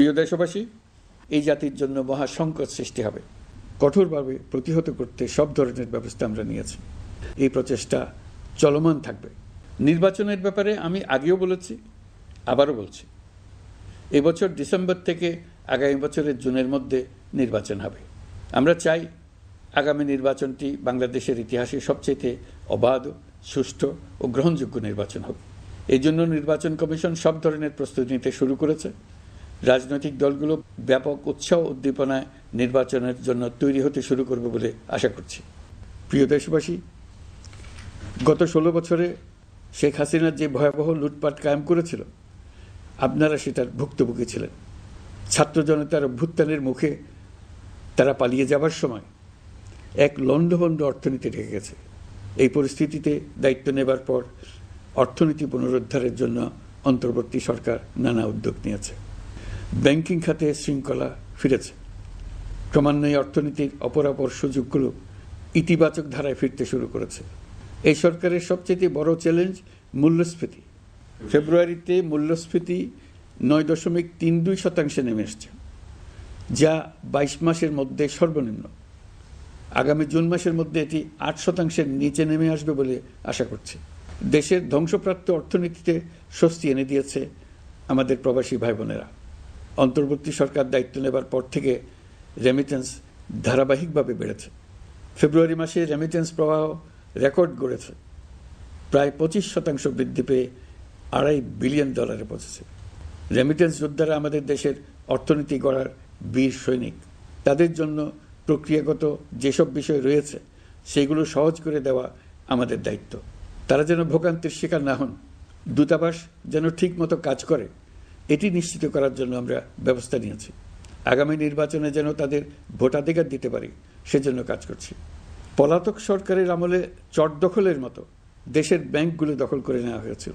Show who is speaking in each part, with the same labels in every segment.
Speaker 1: প্রিয় দেশবাসী, এই জাতির জন্য মহা সংকট সৃষ্টি হবে। কঠোরভাবে প্রতিহত করতে সব ধরনের ব্যবস্থা আমরা নিয়েছি। এই প্রচেষ্টা চলমান থাকবে। নির্বাচনের ব্যাপারে আমি আগেও বলেছি, আবারও বলছি। এবছর ডিসেম্বর থেকে আগামী বছরের জুনের মধ্যে নির্বাচন হবে। আমরা চাই আগামী নির্বাচনটি বাংলাদেশের ইতিহাসে সবচেয়ে অবাধ, সুষ্ঠু ও গ্রহণযোগ্য নির্বাচন হবে এই জন্য নির্বাচন কমিশন সব ধরনের প্রস্তুতি নিতে শুরু করেছে। রাজনৈতিক দলগুলো ব্যাপক উৎসাহ উদ্দীপনায় নির্বাচনের জন্য তৈরি হতে শুরু করবে বলে আশা করছি। প্রিয় দেশবাসী, গত ষোলো বছরে শেখ হাসিনা যে ভয়াবহ লুটপাট কায়েম করেছিল, আপনারা সেটার ভুক্তভোগী ছিলেন। ছাত্র জনতার অভ্যুত্থানের মুখে তারা পালিয়ে যাবার সময় এক লণ্ডভণ্ড অর্থনীতি রেখে গেছে। এই পরিস্থিতিতে দায়িত্ব নেবার পর অর্থনীতি পুনরুদ্ধারের জন্য অন্তর্বর্তী সরকার নানা উদ্যোগ নিয়েছে। ব্যাংকিং খাতে শৃঙ্খলা ফিরেছে। ক্রমান্বয়ে অর্থনীতির অপরাপর সুযোগগুলো ইতিবাচক ধারায় ফিরতে শুরু করেছে। এই সরকারের সবচেয়ে বড় চ্যালেঞ্জ মূল্যস্ফীতি। ফেব্রুয়ারিতে মূল্যস্ফীতি নয় দশমিক তিন দুই শতাংশে নেমে এসছে, যা বাইশ মাসের মধ্যে সর্বনিম্ন। আগামী জুন মাসের মধ্যে এটি আট শতাংশের নিচে নেমে আসবে বলে আশা করছি। দেশের ধ্বংসপ্রাপ্ত অর্থনীতিতে স্বস্তি এনে দিয়েছে আমাদের প্রবাসী ভাই বোনেরা অন্তর্বর্তী সরকার দায়িত্ব নেবার পর থেকে রেমিটেন্স ধারাবাহিকভাবে বেড়েছে। ফেব্রুয়ারি মাসে রেমিটেন্স প্রবাহ রেকর্ড গড়েছে। প্রায় পঁচিশ শতাংশ বৃদ্ধি পেয়ে আড়াই বিলিয়ন ডলারে পৌঁছেছে। রেমিটেন্স যোদ্ধারা আমাদের দেশের অর্থনীতি গড়ার বীর সৈনিক। তাদের জন্য প্রক্রিয়াগত যেসব বিষয় রয়েছে, সেগুলো সহজ করে দেওয়া আমাদের দায়িত্ব। তারা যেন ভোগান্তির শিকার না হন। দূতাবাস যেন ঠিক মতো কাজ করে। এটি নিশ্চিত করার জন্য আমরা ব্যবস্থা নিয়েছি। আগামী নির্বাচনে যেন তাদের ভোটাধিকার দিতে পারি, সেজন্য কাজ করছি। পলাতক সরকারের আমলে চট দখলের মতো দেশের ব্যাংকগুলো দখল করে নেওয়া হয়েছিল।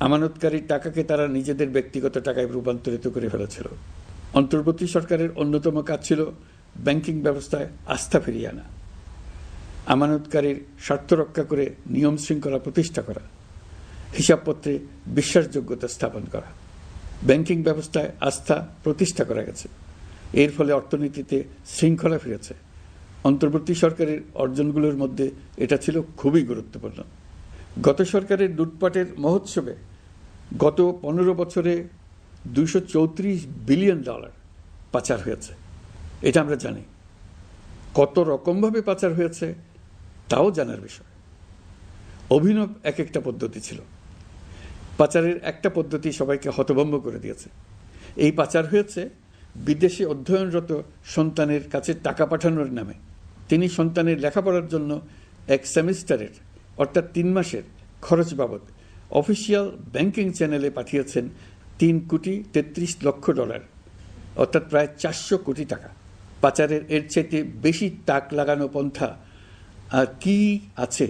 Speaker 1: আমানতকারীর টাকাকে তারা নিজেদের ব্যক্তিগত টাকায় রূপান্তরিত করে ফেলেছিল। অন্তর্বর্তী সরকারের অন্যতম কাজ ছিল ব্যাংকিং ব্যবস্থায় আস্থা ফিরিয়ে আনা। আমানতকারীর স্বার্থ রক্ষা করে নিয়ম শৃঙ্খলা প্রতিষ্ঠা করা। হিসাবপত্রে বিশ্বাসযোগ্যতা স্থাপন করা। ব্যাংকিং ব্যবস্থায় আস্থা প্রতিষ্ঠা করা গেছে। এর ফলে অর্থনীতিতে শৃঙ্খলা ফিরেছে। অন্তর্বর্তী সরকারের অর্জনগুলোর মধ্যে এটা ছিল খুবই গুরুত্বপূর্ণ। গত সরকারের লুটপাটের মহোৎসবে গত পনেরো বছরে দুশো বিলিয়ন ডলার পাচার হয়েছে। এটা আমরা জানি। কত রকমভাবে পাচার হয়েছে, তাও জানার বিষয়। অভিনব এক একটা পদ্ধতি ছিল। পাচারের একটা পদ্ধতি সবাইকে হতভম্ব করে দিয়েছে। এই পাচার হয়েছে বিদেশে অধ্যয়নরত সন্তানের কাছে টাকা পাঠানোর নামে। তিনি সন্তানের লেখাপড়ার জন্য এক সেমিস্টারের, অর্থাৎ তিন মাসের, খরচ বাবদ অফিসিয়াল ব্যাংকিং চ্যানেলে পাঠিয়েছেন তিন কোটি তেত্রিশ লক্ষ ডলার, অর্থাৎ প্রায় চারশো কোটি টাকা। পাচারের এর চাইতে বেশি তাক লাগানো পন্থা আর কি আছে?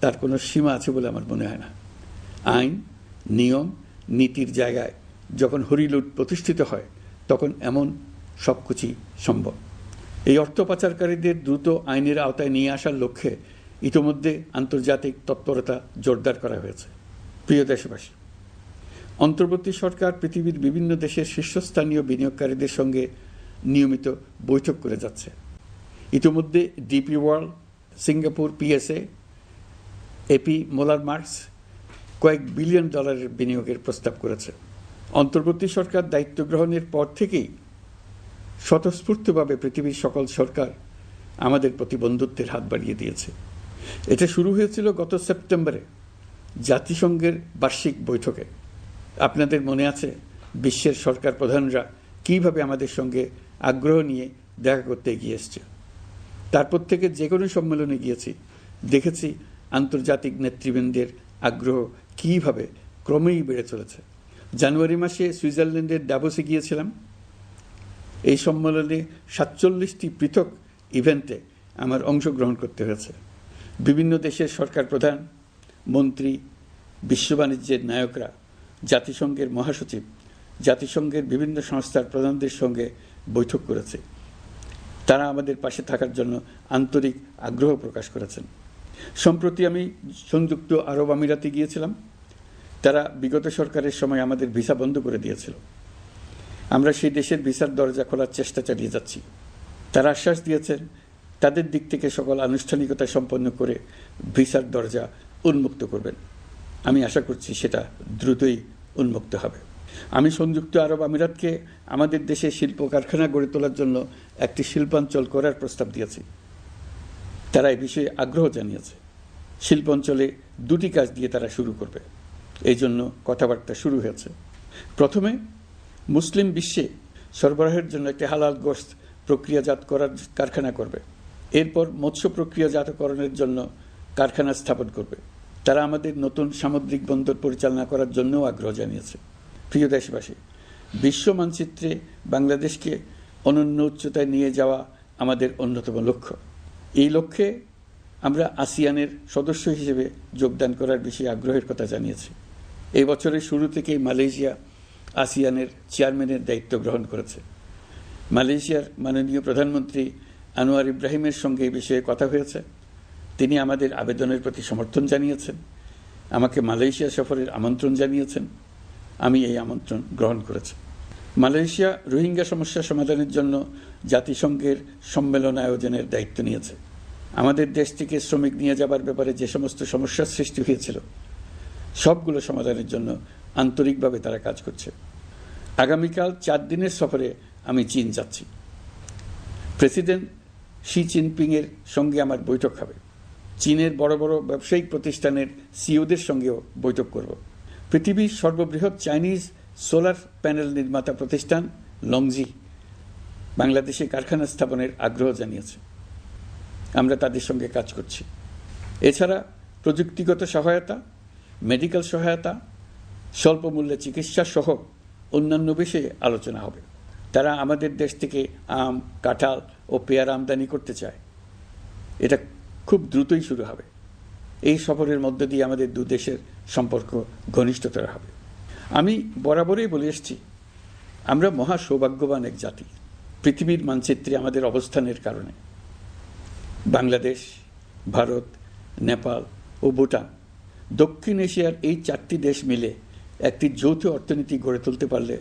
Speaker 1: তার কোনো সীমা আছে বলে আমার মনে হয় না। আইন নিয়ম, নীতির জায়গায় যখন হরিলুট প্রতিষ্ঠিত হয়, তখন এমন সব কিছুই সম্ভব। এই অর্থ পাচারকারীদের দ্রুত আইনের আওতায় নিয়ে আসার লক্ষ্যে ইতোমধ্যে আন্তর্জাতিক তৎপরতা জোরদার করা হয়েছে। প্রিয় দেশবাসী, অন্তর্বর্তী সরকার পৃথিবীর বিভিন্ন দেশের শীর্ষস্থানীয় বিনিয়োগকারীদের সঙ্গে নিয়মিত বৈঠক করে যাচ্ছে। ইতিমধ্যে DP World, Singapore, PSA AP Moller Maersk কয়েক বিলিয়ন ডলারের বিনিয়োগের প্রস্তাব করেছে। অন্তর্বর্তী সরকার দায়িত্ব গ্রহণের পর থেকেই স্বতঃস্ফূর্তভাবে পৃথিবীর সকল সরকার আমাদের প্রতি বন্ধুত্বের হাত বাড়িয়ে দিয়েছে। এটা শুরু হয়েছিল গত সেপ্টেম্বরে জাতিসংঘের বার্ষিক বৈঠকে। আপনাদের মনে আছে বিশ্বের সরকার প্রধানরা কীভাবে আমাদের সঙ্গে আগ্রহ নিয়ে দেখা করতে এগিয়ে এসছে? তারপর থেকে যে কোনো সম্মেলনে গিয়েছি, দেখেছি আন্তর্জাতিক নেতৃবৃন্দের আগ্রহ কীভাবে ক্রমেই বেড়ে চলেছে? জানুয়ারি মাসে সুইজারল্যান্ডের ডাবোসে গিয়েছিলাম। এই সম্মেলনে সাতচল্লিশটি পৃথক ইভেন্টে আমার অংশগ্রহণ করতে হয়েছে। বিভিন্ন দেশের সরকার প্রধান, মন্ত্রী, বিশ্ব বাণিজ্যের নায়করা, জাতিসংঘের মহাসচিব, জাতিসংঘের বিভিন্ন সংস্থার প্রধানদের সঙ্গে বৈঠক করেছে। তারা আমাদের পাশে থাকার জন্য আন্তরিক আগ্রহ প্রকাশ করেছেন। সম্প্রতি আমি সংযুক্ত আরব আমিরাতে গিয়েছিলাম। তারা বিগত সরকারের সময় আমাদের ভিসা বন্ধ করে দিয়েছিল। আমরা সেই দেশের ভিসার দরজা খোলার চেষ্টা চালিয়ে যাচ্ছি। তারা আশ্বাস দিয়েছেন, তাদের দিক থেকে সকল আনুষ্ঠানিকতা সম্পন্ন করে ভিসার দরজা উন্মুক্ত করবেন। আমি আশা করছি সেটা দ্রুতই উন্মুক্ত হবে। আমি সংযুক্ত আরব আমিরাতকে আমাদের দেশে শিল্প কারখানা গড়ে তোলার জন্য একটি শিল্পাঞ্চল করার প্রস্তাব দিয়েছি। তারা এ বিষয়ে আগ্রহ জানিয়েছে। শিল্প অঞ্চলে দুটি কাজ দিয়ে তারা শুরু করবে। এই জন্য কথাবার্তা শুরু হয়েছে। প্রথমে, মুসলিম বিশ্বে সরবরাহের জন্য একটি হালাল গোস্ত প্রক্রিয়াজাত করার কারখানা করবে। এরপর মৎস্য প্রক্রিয়াজাতকরণের জন্য কারখানা স্থাপন করবে। তারা আমাদের নতুন সামুদ্রিক বন্দর পরিচালনা করার জন্যও আগ্রহ জানিয়েছে। প্রিয় দেশবাসী, বিশ্ব মানচিত্রে বাংলাদেশকে অনন্য উচ্চতায় নিয়ে যাওয়া আমাদের অন্যতম লক্ষ্য। এই লক্ষ্যে আমরা আসিয়ানের সদস্য হিসেবে যোগদান করার বিষয়ে আগ্রহের কথা জানিয়েছি। এই বছরের শুরু থেকেই মালয়েশিয়া আসিয়ানের চেয়ারম্যানের দায়িত্ব গ্রহণ করেছে। মালয়েশিয়ার মাননীয় প্রধানমন্ত্রী আনোয়ার ইব্রাহিমের সঙ্গে এই বিষয়ে কথা হয়েছে। তিনি আমাদের আবেদনের প্রতি সমর্থন জানিয়েছেন। আমাকে মালয়েশিয়া সফরের আমন্ত্রণ জানিয়েছেন। আমি এই আমন্ত্রণ গ্রহণ করেছি। মালয়েশিয়া রোহিঙ্গা সমস্যা সমাধানের জন্য জাতিসংঘের সম্মেলন আয়োজনের দায়িত্ব নিয়েছে। আমাদের দেশ থেকে শ্রমিক নিয়ে যাবার ব্যাপারে যে সমস্ত সমস্যার সৃষ্টি হয়েছিল, সবগুলো সমাধানের জন্য আন্তরিকভাবে তারা কাজ করছে। আগামীকাল চার দিনের সফরে আমি চীন যাচ্ছি। প্রেসিডেন্ট শি জিনপিংয়ের সঙ্গে আমার বৈঠক হবে। চীনের বড় বড় ব্যবসায়িক প্রতিষ্ঠানের সিওদের সঙ্গেও বৈঠক করব। পৃথিবীর সর্ববৃহৎ চাইনিজ সোলার প্যানেল নির্মাতা প্রতিষ্ঠান লংজি বাংলাদেশে কারখানা স্থাপনের আগ্রহ জানিয়েছে। আমরা তাদের সঙ্গে কাজ করছি। এছাড়া প্রযুক্তিগত সহায়তা, মেডিকেল সহায়তা, স্বল্প মূল্যে চিকিৎসা সহ অন্যান্য বিষয়ে আলোচনা হবে। তারা আমাদের দেশ থেকে আম, কাঁঠাল ও পেয়ারা আমদানি করতে চায়। এটা খুব দ্রুতই শুরু হবে। এই সফরের মধ্য দিয়ে আমাদের দু দেশের সম্পর্ক ঘনিষ্ঠতর হবে। আমি বরাবরই বলে এসছি, আমরা মহা সৌভাগ্যবান এক জাতি। পৃথিবীর মানচিত্রে আমাদের অবস্থানের কারণে। বাংলাদেশ, ভারত, নেপাল ও ভুটান দক্ষিণ এশিয়ার এই চারটি দেশ মিলে একটি যৌথ অর্থনীতি গড়ে তুলতে পারলে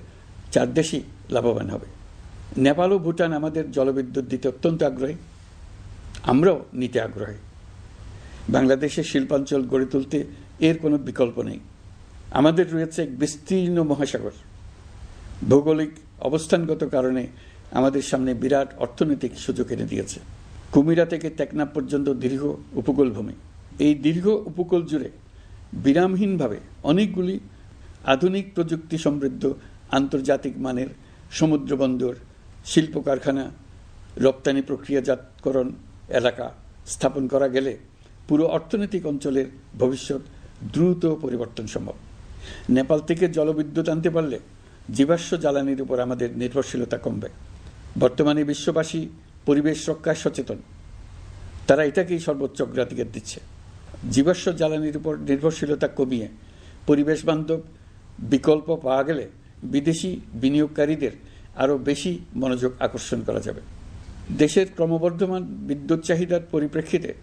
Speaker 1: চার দেশই লাভবান হবে। নেপাল ও ভুটান আমাদের জলবিদ্যুৎ দিতে অত্যন্ত আগ্রহী। আমরাও নিতে আগ্রহী। বাংলাদেশের শিল্পাঞ্চল গড়ে তুলতে এর কোনো বিকল্প নেই। আমাদের রয়েছে এক বিস্তীর্ণ মহাসাগর। ভৌগোলিক অবস্থানগত কারণে আমাদের সামনে বিরাট অর্থনৈতিক সুযোগ এনে দিয়েছে। কুমিরা থেকে টেকনাফ পর্যন্ত দীর্ঘ উপকূল ভূমি এই দীর্ঘ উপকূল জুড়ে বিরামহীনভাবে অনেকগুলি আধুনিক প্রযুক্তি সমৃদ্ধ আন্তর্জাতিক মানের সমুদ্র বন্দর, শিল্প কারখানা, রপ্তানি প্রক্রিয়াজাতকরণ এলাকা স্থাপন করা গেলে পুরো অর্থনৈতিক অঞ্চলের ভবিষ্যৎ দ্রুত পরিবর্তন সম্ভব। নেপাল থেকে জলবিদ্যুৎ আনতে পারলে জীবাশ্ম জ্বালানির উপর আমাদের নির্ভরশীলতা কমবে। বর্তমানে বিশ্ববাসী পরিবেশ রক্ষায় সচেতন। তারা এটাকেই সর্বোচ্চ অগ্রাধিকার দিচ্ছে। জীবাশ্ম জ্বালানির উপর নির্ভরশীলতা কমিয়ে পরিবেশ বান্ধব বিকল্প পাওয়া গেলে বিদেশি বিনিয়োগকারীদের আরও বেশি মনোযোগ আকর্ষণ করা যাবে। দেশের ক্রমবর্ধমান বিদ্যুৎ চাহিদার পরিপ্রেক্ষিতে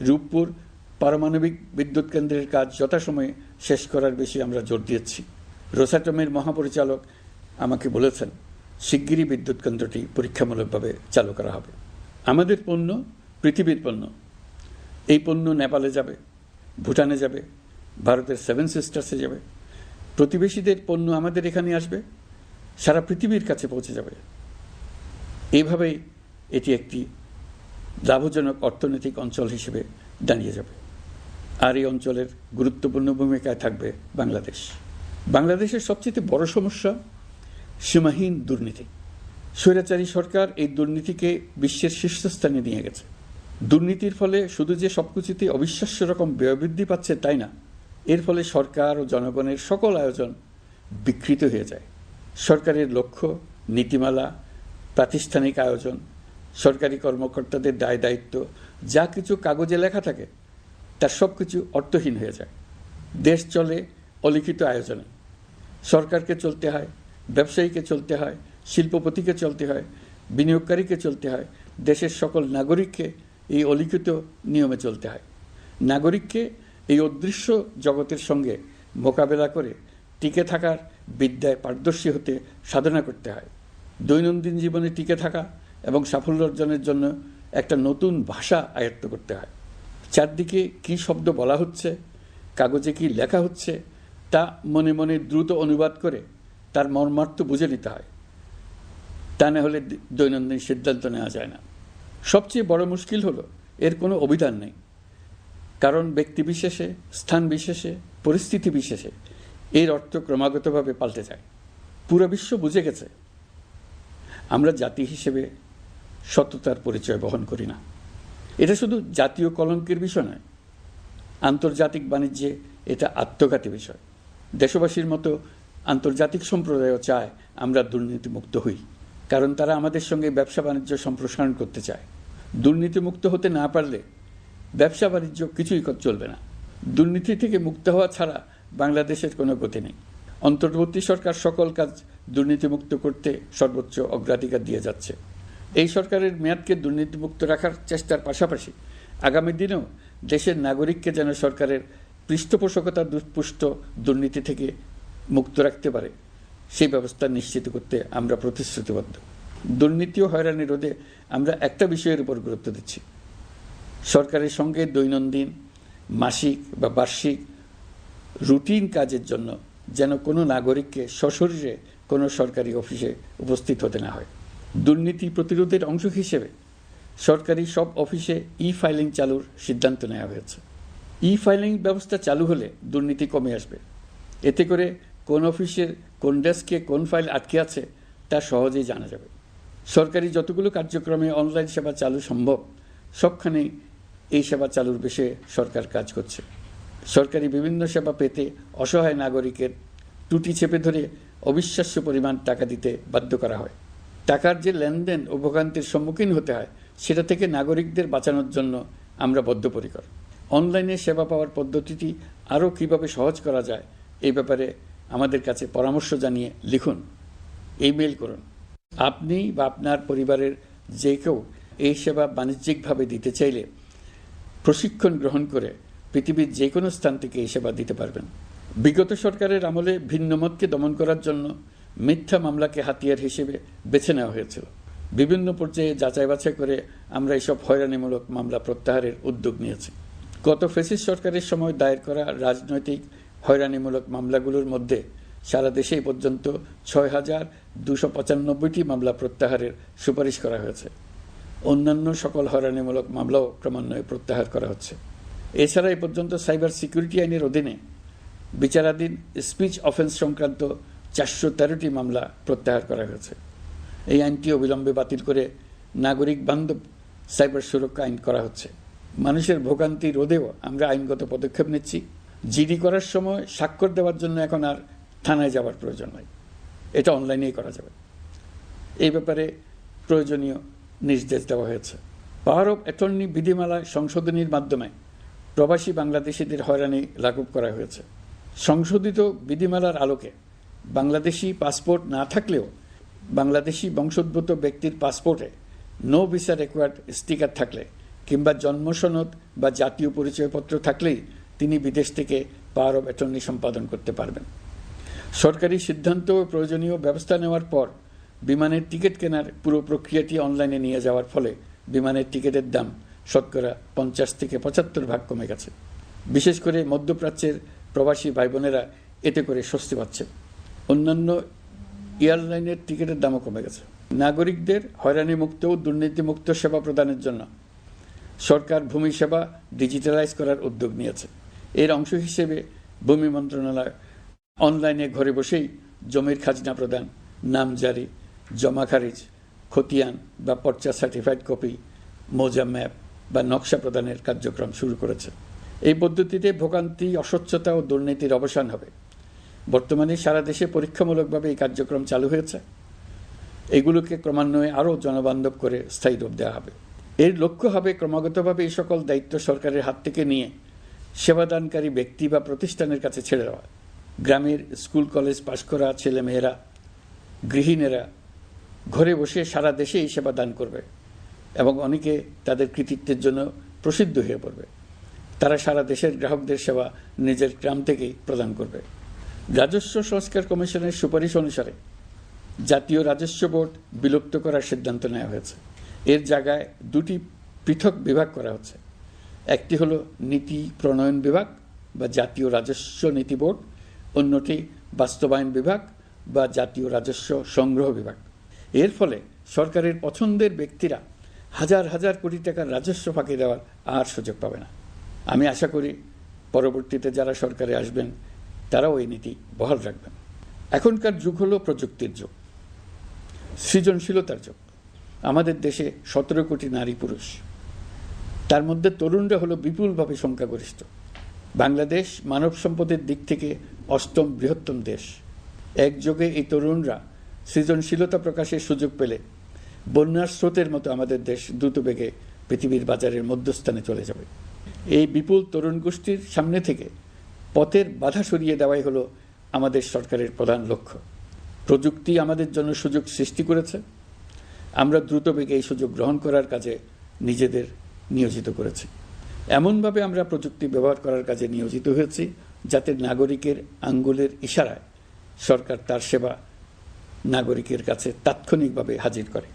Speaker 1: রূপপুর পারমাণবিক বিদ্যুৎ কেন্দ্রের কাজ যথাসময়ে শেষ করার বেশি আমরা জোর দিয়েছি। রোসাটমের মহাপরিচালক আমাকে বলেছেন, শিগগিরই বিদ্যুৎ কেন্দ্রটি পরীক্ষামূলকভাবে চালু করা হবে। আমাদের পণ্য পৃথিবীর পণ্য। এই পণ্য নেপালে যাবে, ভুটানে যাবে, ভারতের সেভেন সিস্টার্সে যাবে। প্রতিবেশীদের পণ্য আমাদের এখানে আসবে, সারা পৃথিবীর কাছে পৌঁছে যাবে। এইভাবেই এটি একটি লাভজনক অর্থনৈতিক অঞ্চল হিসেবে দাঁড়িয়ে যাবে। আর এই অঞ্চলের গুরুত্বপূর্ণ ভূমিকায় থাকবে বাংলাদেশ। বাংলাদেশের সবচেয়ে বড় সমস্যা সীমাহীন দুর্নীতি। স্বৈরাচারী সরকার এই দুর্নীতিকে বিশ্বের শীর্ষস্থানে নিয়ে গেছে। দুর্নীতির ফলে শুধু যে সবকিছুতে অবিশ্বাস্য রকম ব্যয়বৃদ্ধি পাচ্ছে তাই না, এর ফলে সরকার ও জনগণের সকল আয়োজন বিকৃত হয়ে যায়। সরকারের লক্ষ্য, নীতিমালা, প্রাতিষ্ঠানিক আয়োজন, সরকারি কর্মকর্তাদের দায় দায়িত্ব যা কিছু কাগজে লেখা থাকে তার সব কিছু অর্থহীন হয়ে যায়। দেশ চলে অলিখিত আয়োজনে। সরকারকে চলতে হয়, ব্যবসায়ীকে চলতে হয়, শিল্পপতিকে চলতে হয়, বিনিয়োগকারীকে চলতে হয়, দেশের সকল নাগরিককে এই অলিখিত নিয়মে চলতে হয়। নাগরিককে এই অদৃশ্য জগতের সঙ্গে মোকাবেলা করে টিকে থাকার বিদ্যায় পারদর্শী হতে সাধনা করতে হয়। দৈনন্দিন জীবনে টিকে থাকা এবং সাফল্য অর্জনের জন্য একটা নতুন ভাষা আয়ত্ত করতে হয়। চারদিকে কি শব্দ বলা হচ্ছে, কাগজে কি লেখা হচ্ছে, তা মনে মনে দ্রুত অনুবাদ করে তার মর্মার্থ বুঝে নিতে হয়। তা না হলে দৈনন্দিন সিদ্ধান্ত নেওয়া যায় না। সবচেয়ে বড় মুশকিল হলো, এর কোনো অভিধান নেই। কারণ ব্যক্তি বিশেষে, স্থান বিশেষে, পরিস্থিতি বিশেষে এর অর্থ ক্রমাগতভাবে পাল্টে যায়। পুরো বিশ্ব বুঝে গেছে। আমরা জাতি হিসেবে সততার পরিচয় বহন করি না। এটা শুধু জাতীয় কলঙ্কের বিষয় নয়, আন্তর্জাতিক বাণিজ্যে এটা আত্মঘাতী বিষয়। দেশবাসীর মতো আন্তর্জাতিক সম্প্রদায়ও চায় আমরা দুর্নীতিমুক্ত হই, কারণ তারা আমাদের সঙ্গে ব্যবসা বাণিজ্য সম্প্রসারণ করতে চায়। দুর্নীতিমুক্ত হতে না পারলে ব্যবসা বাণিজ্য কিছুই চলবে না। দুর্নীতি থেকে মুক্ত হওয়া ছাড়া বাংলাদেশের কোনো গতি নেই। অন্তর্বর্তী সরকার সকল কাজ দুর্নীতিমুক্ত করতে সর্বোচ্চ অগ্রাধিকার দিয়ে যাচ্ছে। এই সরকারের মেয়াদকে দুর্নীতিমুক্ত রাখার চেষ্টার পাশাপাশি আগামী দিনেও দেশের নাগরিককে যেন সরকারের পৃষ্ঠপোষকতা দুষ্পুষ্ট দুর্নীতি থেকে মুক্ত রাখতে পারে, সেই ব্যবস্থা নিশ্চিত করতে আমরা প্রতিশ্রুতিবদ্ধ। দুর্নীতি ও হয়রানি রোধে আমরা একটা বিষয়ের উপর গুরুত্ব দিচ্ছি। সরকারের সঙ্গে দৈনন্দিন মাসিক বা বার্ষিক রুটিন কাজের জন্য যেন কোনো নাগরিককে সশরীরে কোনো সরকারি অফিসে উপস্থিত হতে না হয়। দুর্নীতি প্রতিরোধের অংশ হিসেবে সরকারি সব অফিসে ই ফাইলিং চালুর সিদ্ধান্ত নেওয়া হয়েছে। ই ফাইলিং ব্যবস্থা চালু হলে দুর্নীতি কমে আসবে। এতে করে কোন অফিসের কোন ডেস্কে কোন ফাইল আটকে আছে তা সহজেই জানা যাবে। সরকারি যতগুলো কার্যক্রমে অনলাইন সেবা চালু সম্ভব সবখানেই এই সেবা চালুর বিষয়ে সরকার কাজ করছে। সরকারি বিভিন্ন সেবা পেতে অসহায় নাগরিকের টুটি চেপে ধরে অবিশ্বাস্য পরিমাণ টাকা দিতে বাধ্য করা হয়। টাকার যে লেনদেন ও ভোগান্তির সম্মুখীন হতে হয়, সেটা থেকে নাগরিকদের বাঁচানোর জন্য আমরা বদ্ধপরিকর। অনলাইনে সেবা পাওয়ার পদ্ধতিটি আরও কীভাবে সহজ করা যায়, এই ব্যাপারে আমাদের কাছে পরামর্শ জানিয়ে লিখুন ইমেল করুন। আপনি বা আপনার পরিবারের যে কেউ এই সেবা বাণিজ্যিকভাবে দিতে চাইলে প্রশিক্ষণ গ্রহণ করে পৃথিবীর যে কোনো স্থান থেকে এই সেবা দিতে পারবেন। বিগত সরকারের আমলে ভিন্নমতকে দমন করার জন্য মিথ্যা মামলাকে হাতিয়ার হিসেবে বেছে নেওয়া হয়েছিল। বিভিন্ন পর্যায়ে যাচাই বাছাই করে আমরা এসব হয়রানিমূলক মামলা প্রত্যাহারের উদ্যোগ নিয়েছি। গত ফেসিস সরকারের সময় দায়ের করা রাজনৈতিক হয়রানিমূলক মামলাগুলোর মধ্যে সারা দেশে পর্যন্ত ছয় হাজার দুশো পঁচানব্বইটি মামলা প্রত্যাহারের সুপারিশ করা হয়েছে। অন্যান্য সকল হয়রানিমূলক মামলাও ক্রমান্বয়ে প্রত্যাহার করা হচ্ছে। এছাড়া এ পর্যন্ত সাইবার সিকিউরিটি আইনের অধীনে বিচারাধীন স্পিচ অফেন্স সংক্রান্ত চারশো তেরোটি মামলা প্রত্যাহার করা হয়েছে। এই আইনটি অবিলম্বে বাতিল করে নাগরিক বান্ধব সাইবার সুরক্ষা আইন করা হচ্ছে। মানুষের ভোগান্তি রোধেও আমরা আইনগত পদক্ষেপ নিচ্ছি। জিডি করার সময় স্বাক্ষর দেওয়ার জন্য এখন আর থানায় যাওয়ার প্রয়োজন নয় এটা অনলাইনেই করা যাবে। এই ব্যাপারে প্রয়োজনীয় নির্দেশ দেওয়া হয়েছে। পাওয়ার অফ অ্যাটর্নি বিধিমালা সংশোধনীর মাধ্যমে প্রবাসী বাংলাদেশিদের হয়রানি লাঘব করা হয়েছে। সংশোধিত বিধিমালার আলোকে বাংলাদেশি পাসপোর্ট না থাকলেও বাংলাদেশি বংশোদ্ভূত ব্যক্তির পাসপোর্টে নো ভিসা রেকোয়ার্ড স্টিকার থাকলে কিংবা জন্ম জন্মসনদ বা জাতীয় পরিচয়পত্র থাকলেই তিনি বিদেশ থেকে পাওয়ার অব অ্যাটর্নি সম্পাদন করতে পারবেন। সরকারি সিদ্ধান্ত ও প্রয়োজনীয় ব্যবস্থা নেওয়ার পর বিমানের টিকিট কেনার পুরো প্রক্রিয়াটি অনলাইনে নিয়ে যাওয়ার ফলে বিমানের টিকিটের দাম শতকরা পঞ্চাশ থেকে পঁচাত্তর ভাগ কমে গেছে। বিশেষ করে মধ্যপ্রাচ্যের প্রবাসী ভাই বোনেরা এতে করে স্বস্তি পাচ্ছেন। অন্যান্য এয়ারলাইনের টিকিটের দামও কমে গেছে। নাগরিকদের হয়রানিমুক্ত ও দুর্নীতিমুক্ত সেবা প্রদানের জন্য সরকার ভূমি সেবা ডিজিটালাইজ করার উদ্যোগ নিয়েছে। এর অংশ হিসেবে ভূমি মন্ত্রণালয় অনলাইনে ঘরে বসেই জমির খাজনা প্রদান, নাম জারি, জমা খারিজ, খতিয়ান বা পর্চা সার্টিফাইড কপি, মোজা ম্যাপ বা নকশা প্রদানের কার্যক্রম শুরু করেছে। এই পদ্ধতিতে ভোগান্তি, অস্বচ্ছতা ও দুর্নীতির অবসান হবে। বর্তমানে সারা দেশে পরীক্ষামূলকভাবে এই কার্যক্রম চালু হয়েছে। এগুলোকে ক্রমান্বয়ে আরও জনবান্ধব করে স্থায়ী রূপ দেওয়া হবে। এর লক্ষ্য হবে ক্রমাগতভাবে এই সকল দায়িত্ব সরকারের হাত থেকে নিয়ে সেবাদানকারী ব্যক্তি বা প্রতিষ্ঠানের কাছে ছেড়ে দেওয়া। গ্রামের স্কুল, কলেজ পাশ করা ছেলেমেয়েরা, গৃহিণীরা ঘরে বসে সারা দেশে এই সেবা দান করবে এবং অনেকে তাদের কৃতিত্বের জন্য প্রসিদ্ধ হয়ে পড়বে। তারা সারা দেশের গ্রাহকদের সেবা নিজের গ্রাম থেকেই প্রদান করবে। রাজস্ব সংস্কার কমিশনের সুপারিশ অনুসারে জাতীয় রাজস্ব বোর্ড বিলুপ্ত করার সিদ্ধান্ত নেওয়া হয়েছে। এর জায়গায় দুটি পৃথক বিভাগ করা হচ্ছে। একটি হলো নীতি প্রণয়ন বিভাগ বা জাতীয় রাজস্ব নীতি বোর্ড, অন্যটি বাস্তবায়ন বিভাগ বা জাতীয় রাজস্ব সংগ্রহ বিভাগ। এর ফলে সরকারের পছন্দের ব্যক্তিরা হাজার হাজার কোটি টাকার রাজস্ব ফাঁকি দেওয়ার আর সুযোগ পাবে না। আমি আশা করি পরবর্তীতে যারা সরকারে আসবেন তারাও এই নীতি বহাল রাখবেন। এখনকার যুগ হলো প্রযুক্তির যুগ। সৃজনশীলতার যুগ। আমাদের দেশে সতেরো কোটি নারী পুরুষ। তার মধ্যে তরুণরা হলো বিপুলভাবে সংখ্যাগরিষ্ঠ। বাংলাদেশ মানব সম্পদের দিক থেকে অষ্টম বৃহত্তম দেশ। একযোগে এই তরুণরা সৃজনশীলতা প্রকাশের সুযোগ পেলে বন্যার স্রোতের মতো আমাদের দেশ দ্রুত বেগে পৃথিবীর বাজারের মধ্যস্থানে চলে যাবে। এই বিপুল তরুণ গোষ্ঠীর সামনে থেকে পথের বাধা সরিয়ে দেওয়াই হলো আমাদের সরকারের প্রধান লক্ষ্য। প্রযুক্তি আমাদের জন্য সুযোগ সৃষ্টি করেছে। আমরা দ্রুত বেগে এই সুযোগ গ্রহণ করার কাজে নিজেদের নিয়োজিত করেছি। এমনভাবে আমরা প্রযুক্তি ব্যবহার করার কাজে নিয়োজিত হয়েছি যাতে নাগরিকের আঙ্গুলের ইশারায় সরকার তার সেবা নাগরিকের কাছে তাৎক্ষণিকভাবে হাজির করে।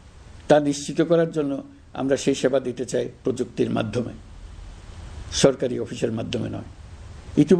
Speaker 1: তা নিশ্চিত করার জন্য আমরা সেই সেবা দিতে চাই প্রযুক্তির মাধ্যমে। সরকারি অফিসের মাধ্যমে নয়।